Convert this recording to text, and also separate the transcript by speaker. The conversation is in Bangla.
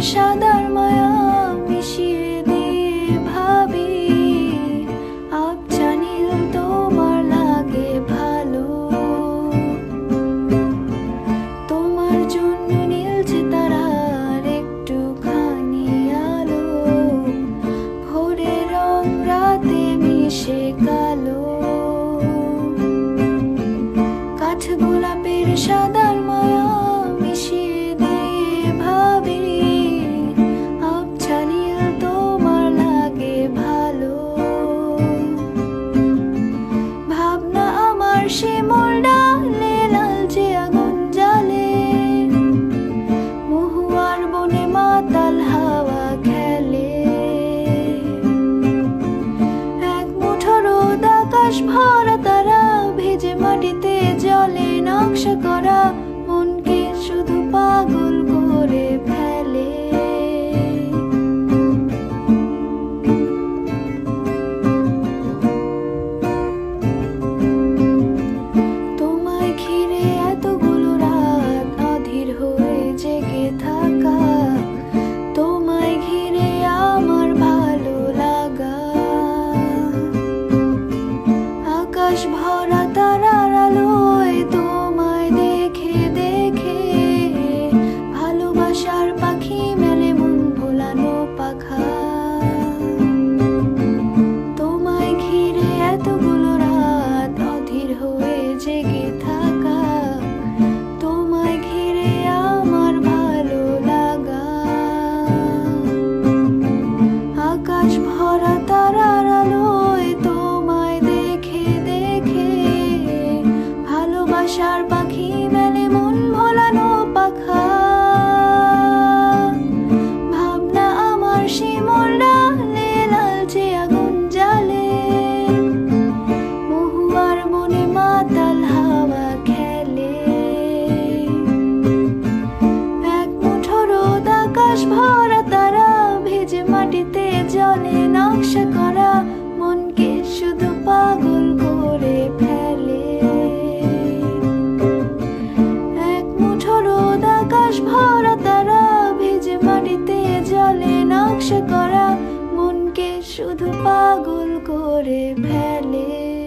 Speaker 1: সাদার মায়া মিশিয়ে দিয়ে ভাবি তোমার লাগে ভালো। তোমার জন্য একটু আলো রাতে মিশে কালো। কাঠ গোলাপের সাদা আকাশ ভরা তারা ধরা তারা শুধু পাগল করে ফেলে।